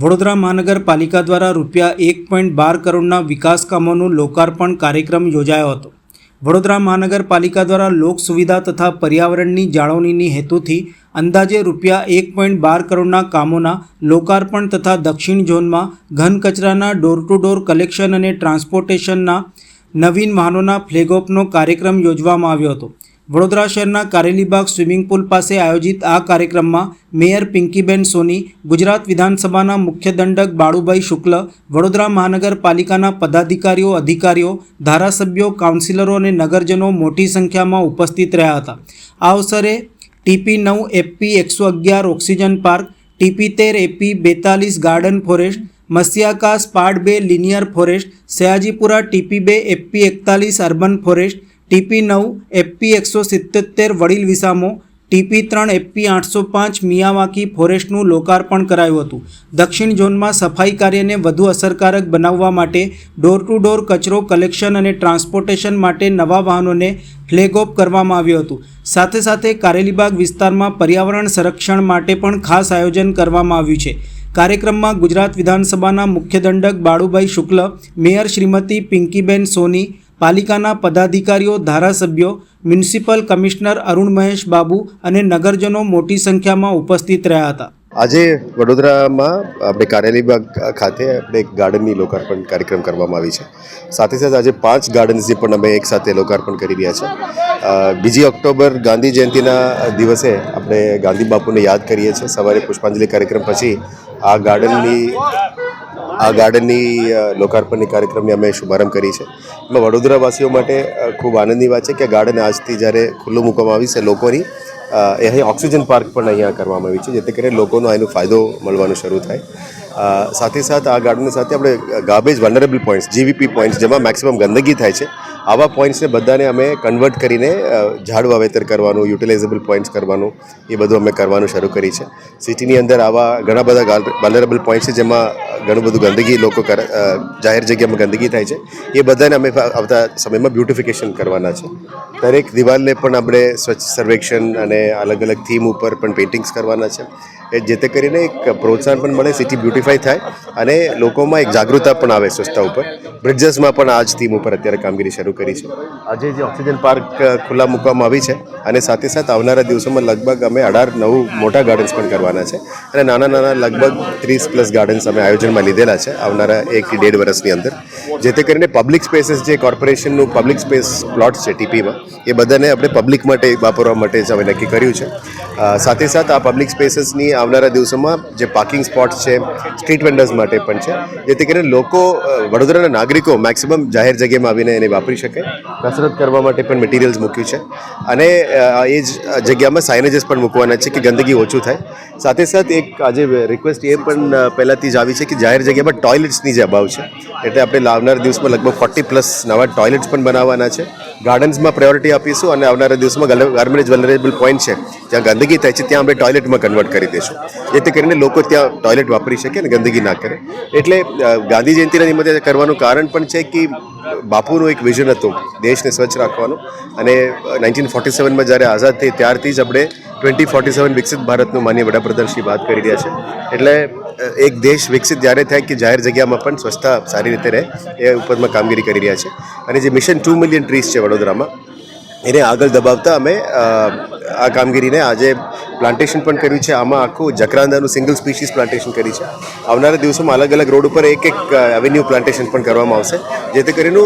વડોદરા મહાનગરપાલિકા દ્વારા રૂપિયા એક પોઈન્ટ બાર કરોડના વિકાસ કામોનું લોકાર્પણ કાર્યક્રમ યોજાયો હતો. વડોદરા મહાનગરપાલિકા દ્વારા લોક સુવિધા તથા પર્યાવરણની જાળવણીની હેતુથી અંદાજે રૂપિયા એક પોઈન્ટ બાર કરોડના કામોના લોકાર્પણ તથા દક્ષિણ ઝોનમાં ઘન કચરાના ડોર ટુ ડોર કલેક્શન અને ટ્રાન્સપોર્ટેશનના નવીન વાહનોના ફ્લેગ કાર્યક્રમ યોજવામાં આવ્યો હતો. વડોદરા શહેરના કારેલીબાગ સ્વિમિંગ પુલ પાસે આયોજિત આ કાર્યક્રમમાં મેયર પિંકીબેન સોની, ગુજરાત વિધાનસભાના મુખ્ય દંડક બાળુભાઈ શુક્લ, વડોદરા મહાનગરપાલિકાના પદાધિકારીઓ, અધિકારીઓ, ધારાસભ્યો, કાઉન્સિલરો અને નગરજનો મોટી સંખ્યામાં ઉપસ્થિત રહ્યા હતા. આ અવસરે ટીપી નવ, એપી એકસો અગિયાર, ઓક્સિજન પાર્ક, ટીપી તેર, એપી બેતાલીસ, ગાર્ડન ફોરેસ્ટ મસ્યાકા સ્પાડ બે, લિનિયર ફોરેસ્ટ, સયાજીપુરા, ટીપી બે, એપી એકતાલીસ, અર્બન ફોરેસ્ટ ટીપી નવ એપી એકસો સિત્તોતેર વડીલ વિસામો, ટીપી ત્રણ એપી આઠસો પાંચ મિયાવાકી ફોરેસ્ટનું લોકાર્પણ કરાયું હતું. દક્ષિણ ઝોનમાં સફાઈ કાર્યને વધુ અસરકારક બનાવવા માટે ડોર ટુ ડોર કચરો કલેક્શન અને ટ્રાન્સપોર્ટેશન માટે નવા વાહનોને ફ્લેગ ઓફ કરવામાં આવ્યું હતું. સાથે સાથે કારેલીબાગ વિસ્તારમાં પર્યાવરણ સંરક્ષણ માટે પણ ખાસ આયોજન કરવામાં આવ્યું છે. કાર્યક્રમમાં ગુજરાત વિધાનસભાના મુખ્ય દંડક બાળુભાઈ શુક્લ, મેયર શ્રીમતી પિંકીબેન સોની પાલિકાના પદાધિકારીઓ, ધારાસભ્યો, મ્યુનિસિપલ કમિશનર અરુણ મહેશ બાબુ અને નગરજનો મોટી સંખ્યામાં ઉપસ્થિત રહ્યા હતા. આજે વડોદરામાં આપણે કારેલીબાગ ખાતે આપણે એક ગાર્ડનની લોકાર્પણ કાર્યક્રમ કરવામાં આવી છે. સાથે સાથે આજે પાંચ ગાર્ડન્સની પણ અમે એક સાથે લોકાર્પણ કરી રહ્યા છે. બીજી ઓક્ટોબર ગાંધી જયંતિના દિવસે આપણે ગાંધી બાપુને યાદ કરીએ છીએ. સવારે પુષ્પાંજલિ કાર્યક્રમ પછી આ ગાર્ડનની આ ગાર્ડનની લોકાર્પણની કાર્યક્રમની અમે શુભારંભ કરી છે. એમાં વડોદરાવાસીઓ માટે ખૂબ આનંદની વાત છે કે ગાર્ડન આજથી જ્યારે ખુલ્લું મૂકવામાં આવી છે લોકોની એ અહીં ઓક્સિજન પાર્ક પણ અહીંયા કરવામાં આવી છે, જેથી કરીને લોકોનો એનો ફાયદો મળવાનો શરૂ થાય. સાથે સાથે આ ગાર્ડનની સાથે આપણે garbage vulnerable points GVP points જેમાં મેક્સિમમ ગંદકી થાય છે. આવા પોઈન્ટ્સને બધાને અમે કન્વર્ટ કરીને ઝાડ વાવેતર કરવાનું યુટિલાઇઝેબલ પોઈન્ટ્સ કરવાનું, એ બધું અમે કરવાનું શરૂ કરી છે. સિટીની અંદર આવા ઘણા બધા વનરેબલ પોઈન્ટ્સ છે જેમાં ઘણું બધું ગંદકી લોકો કરે જાહેર જગ્યામાં ગંદકી થાય છે. એ બધાને અમે આવતા સમયમાં બ્યુટિફિકેશન કરવાના છે. દરેક દિવાલને પણ આપણે સ્વચ્છ સર્વેક્ષણ અને અલગ અલગ થીમ ઉપર પણ પેઇન્ટિંગ્સ કરવાના છે. એ જેથી કરીને એક પ્રોત્સાહન પણ મળે સિટી બ્યુટિફાઈ થાય અને લોકોમાં એક જાગૃતતા પણ આવે સ્વચ્છતા ઉપર. બ્રિડ્જસમાં પણ આ જ થીમ ઉપર અત્યારે કામગીરી શરૂ કરી છે. આજે જે ઓક્સિજન પાર્ક ખુલ્લા મૂકવામાં આવી છે અને સાથે સાથે આવનારા દિવસોમાં લગભગ અમે અઢાર નવું મોટા ગાર્ડન્સ પણ કરવાના છે અને નાના નાના લગભગ ત્રીસ પ્લસ ગાર્ડન્સ અમે આયોજનમાં લીધેલા છે આવનારા એકથી ડેઢ વર્ષની અંદર. જેથી કરીને પબ્લિક સ્પેસીસ જે કોર્પોરેશનનું પબ્લિક સ્પેસ પ્લોટ છે ટીપીમાં એ બધાને આપણે પબ્લિક માટે વાપરવા માટે જ અમે નક્કી કર્યું છે. સાથે સાથે આ પબ્લિક સ્પેસીસની આવનારા દિવસોમાં જે પાર્કિંગ સ્પોટ છે સ્ટ્રીટ વેન્ડર્સ માટે પણ છે. જેથી કરીને લોકો વડોદરાના નાગરિકો મેક્સિમમ જાહેર જગ્યામાં આવીને એને વાપરી શકે. કસરત કરવા માટે પણ મટીરિયલ્સ મૂક્યું છે. અને એ જ જગ્યામાં સાઇનેજીસ પણ મૂકવાના છે કે ગંદકી ઓછું થાય. સાથે સાથે એક આજે રિક્વેસ્ટ એ પણ પહેલાંથી જ આવી છે કે જાહેર જગ્યામાં ટોયલેટ્સની જે અભાવ છે, એટલે આપણે લાવનાર દિવસમાં લગભગ ફોર્ટી પ્લસ નવા ટોયલેટ્સ પણ બનાવવાના છે. ગાર્ડન્સમાં પ્રાયોરિટી આપીશું અને આવનારા દિવસમાં ગાર્બેજ વલરેબલ પોઈન્ટ છે. જ્યાં ગંદકી થાય છે, ત્યાં આપણે ટોયલેટમાં કન્વર્ટ કરી દઈશું. જેથી કરીને લોકો ત્યાં ટોયલેટ વાપરી શકે અને ગંદકી ના કરે. એટલે ગાંધી જયંતિના નિમિત્તે કરવાનું કારણ પણ છે કે બાપુનું એક વિઝન હતું, દેશને સ્વચ્છ રાખવાનું. અને નાઇન્ટીન ફોર્ટી સેવનમાં જ્યારે આઝાદ થઈ, ત્યારથી જ આપણે ટ્વેન્ટી ફોર્ટી સેવન વિકસિત ભારતનું માન્ય વડાપ્રધાન શ્રી વાત કરી રહ્યા છે. એટલે એક દેશ વિકસિત જ્યારે થાય કે જાહેર જગ્યામાં પણ સ્વચ્છતા સારી રીતે રહે, એ ઉપરમાં કામગીરી કરી રહ્યા છે. અને જે મિશન ટુ મિલિયન ટ્રીઝ છે વડોદરામાં, એને આગળ દબાવતા અમે આ કામગીરીને આજે પ્લાન્ટેશન પણ કર્યું છે. આમાં આખું જકરાંદાનું સિંગલ સ્પીશીસ પ્લાન્ટેશન કરી છે. આવનારા દિવસોમાં અલગ અલગ રોડ ઉપર એક એક એવન્યુ પ્લાન્ટેશન પણ કરવામાં આવશે. જેથી કરીને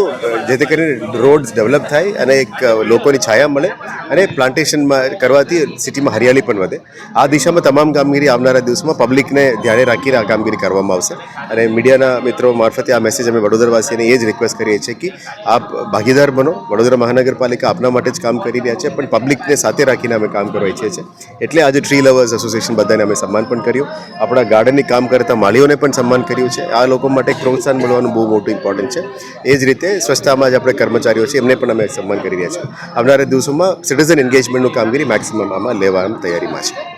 જેથી કરીને રોડ્સ ડેવલપ થાય અને એક લોકોની છાયા મળે અને પ્લાન્ટેશનમાં કરવાથી સિટીમાં હરિયાળી પણ વધે. આ દિશામાં તમામ કામગીરી આવનારા દિવસોમાં પબ્લિકને ધ્યાને રાખીને આ કામગીરી કરવામાં આવશે. અને મીડિયાના મિત્રો મારફતે આ મેસેજ અમે વડોદરાવાસીને એ જ રિક્વેસ્ટ કરીએ છીએ કે આપ ભાગીદાર બનો. વડોદરા મહાનગરપાલિકા આપના માટે જ કામ કરી રહ્યા છે, પણ પબ્લિકને સાથે રાખીને અમે કામ કરવા ઈચ્છીએ છીએ. એટલે આજે ટ્રી લવર્સ એસોસિએશન બધાને અમે સન્માન પણ કર્યું. આપણા ગાર્ડનની કામ કરતા માળીઓને પણ સન્માન કર્યું છે. આ લોકો માટે પ્રોત્સાહન મળવાનું બહુ મોટું ઇમ્પોર્ટન્ટ છે. એ જ રીતે સ્વચ્છતામાં જ આપણે કર્મચારીઓ છે એમને પણ અમે સન્માન કરી રહ્યા છીએ. આવનારા દિવસોમાં સિટીઝન એન્ગેજમેન્ટનું કામગીરી મેક્સિમમ આમાં લેવાની તૈયારીમાં છે